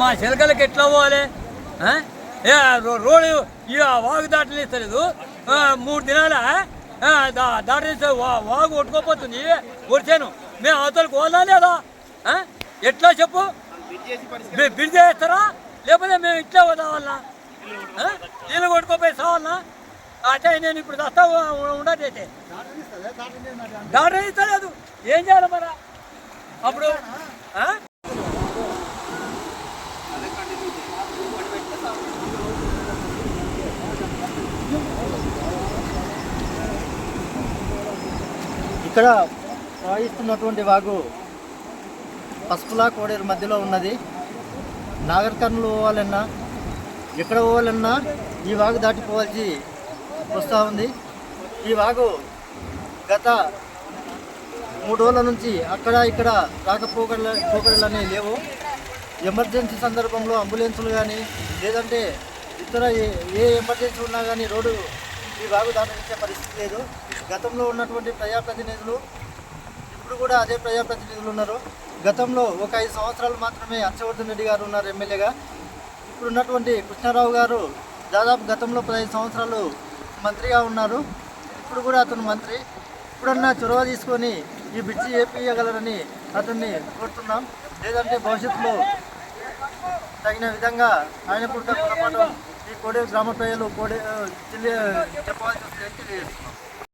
మా చిలకలకి ఎట్లా పోవాలి? ఏ రో- రోడ్డు ఇక వాగు దాటలేస్తలేదు మూడు దినాల దాటలేస్తే వా- వాగు కొట్టుకోపోతుంది. వచ్చాను మేము అవతలకు పోదా లేదా? ఎట్లా చెప్పు? మీరు బిడ్ చేస్తారా లేకపోతే మేము ఇట్లా వదావాలనా నీళ్ళు కొట్టుకోపోయి సావాలా అంటే నేను ఇప్పుడు దస్తా ఉండటైతే దాటం ఇస్తలేదు. ఏం చేయాలి మరి? అప్పుడు ఇక్కడ ప్రవహిస్తున్నటువంటి వాగు పసుపులా కోడేరు మధ్యలో ఉన్నది. నాగర్ పోవాలన్నా ఎక్కడ పోవాలన్నా ఈ వాగు దాటిపోవాల్సి వస్తూ ఉంది. ఈ వాగు గత మూడు రోజుల నుంచి అక్కడ ఇక్కడ రాకపోకల పోకడలు అనేవి లేవు. ఎమర్జెన్సీ సందర్భంలో అంబులెన్సులు కానీ లేదంటే ఇతర ఏ ఏ ఎమర్జెన్సీ ఉన్నా కానీ రోడ్డు ఈ బాగు దాటించే పరిస్థితి లేదు. గతంలో ఉన్నటువంటి ప్రజాప్రతినిధులు ఇప్పుడు కూడా అదే ప్రజాప్రతినిధులు ఉన్నారు. గతంలో ఒక ఐదు సంవత్సరాలు మాత్రమే హర్షవర్ధన్ రెడ్డి గారు ఉన్నారు ఎమ్మెల్యేగా. ఇప్పుడు ఉన్నటువంటి కృష్ణారావు గారు దాదాపు గతంలో పదహైదు సంవత్సరాలు మంత్రిగా ఉన్నారు. ఇప్పుడు కూడా అతను మంత్రి. ఇప్పుడన్నా చొరవ తీసుకొని ఈ బ్రిడ్జి ఏపీయగలరని అతన్ని కోరుతున్నాం. లేదంటే భవిష్యత్తులో తగిన విధంగా ఆయన కూడా గుణపాఠం ఈ కోడే గ్రామ ప్రజలు కోడే చెప్పవలసి చెప్పాల్సి